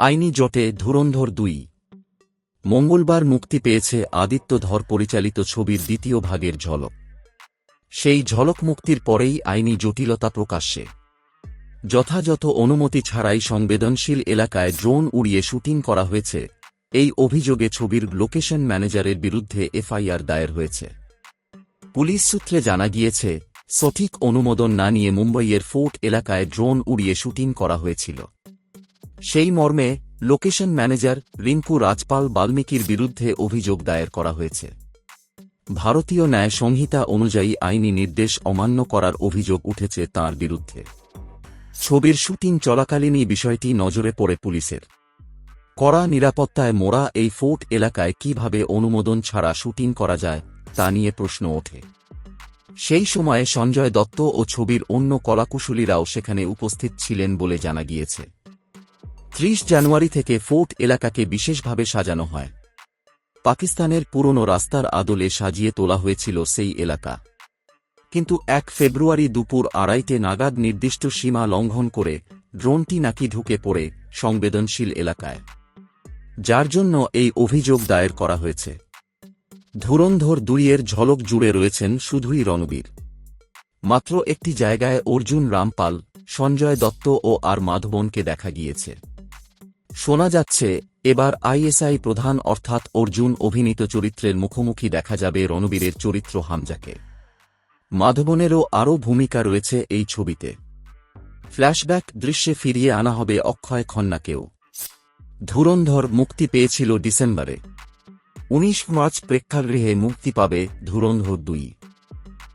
আইনি জটে ধুরন্ধর দুই। মঙ্গলবার মুক্তি পেয়েছে আদিত্য ধর পরিচালিত ছবির দ্বিতীয় ভাগের ঝলক। সেই ঝলক মুক্তির পরেই আইনি জটিলতা প্রকাশ্যে। যথাযথ অনুমতি ছাড়াই সংবেদনশীল এলাকায় ড্রোন উড়িয়ে শুটিং করা হয়েছে। এই অভিযোগে ছবির লোকেশন ম্যানেজারের বিরুদ্ধে এফআইআর দায়ের হয়েছে। পুলিশ সূত্রে জানা গিয়েছে, সঠিক অনুমোদন না নিয়ে মুম্বইয়ের ফোর্ট এলাকায় ড্রোন উড়িয়ে শুটিং করা হয়েছিল। সেই মর্মে, লোকেশন ম্যানেজার রিঙ্কু রাজপাল বাল্মীকির বিরুদ্ধে অভিযোগ দায়ের করা হয়েছে। ভারতীয় ন্যায় সংহিতা অনুযায়ী আইনি নির্দেশ অমান্য করার অভিযোগ উঠেছে তার বিরুদ্ধে। ছবির শুটিং চলাকালীনই বিষয়টি নজরে পড়ে পুলিশের। কড়া নিরাপত্তায় মোড়া এই ফোর্ট এলাকায় কীভাবে অনুমোদন ছাড়া শুটিং করা যায়, তা নিয়ে প্রশ্ন ওঠে। সেই সময়ে সঞ্জয় দত্ত ও ছবির অন্য কলাকুশলীরাও সেখানে উপস্থিত ছিলেন বলে জানা গিয়েছে। ত্রিশ জানুয়ারি থেকে ফোর্ট এলাকাকে বিশেষভাবে সাজানো হয়। পাকিস্তানের পুরনো রাস্তার আদলে সাজিয়ে তোলা হয়েছিল সেই এলাকা। কিন্তু এক ফেব্রুয়ারি দুপুর আড়াইটে নাগাদ নির্দিষ্ট সীমা লঙ্ঘন করে ড্রোনটি নাকি ঢুকে পড়ে সংবেদনশীল এলাকায়। যার জন্য এই অভিযোগ দায়ের করা হয়েছে। ধুরন্ধর দুইয়ের ঝলক জুড়ে রয়েছেন শুধুই রণবীর। মাত্র একটি জায়গায় অর্জুন রামপাল, সঞ্জয় দত্ত ও আর মাধবনকে দেখা গিয়েছে। শোনা যাচ্ছে, এবার আইএসআই প্রধান অর্থাৎ অর্জুন অভিনীত চরিত্রের মুখোমুখি দেখা যাবে রণবীরের চরিত্র হামজাকে। মাধবনেরও আরও ভূমিকা রয়েছে এই ছবিতে। ফ্ল্যাশব্যাক দৃশ্যে ফিরিয়ে আনা হবে অক্ষয় খন্নাকেও। ধুরন্ধর মুক্তি পেয়েছিল ডিসেম্বরে। উনিশ মার্চ প্রেক্ষাগৃহে মুক্তি পাবে ধুরন্ধর দুই।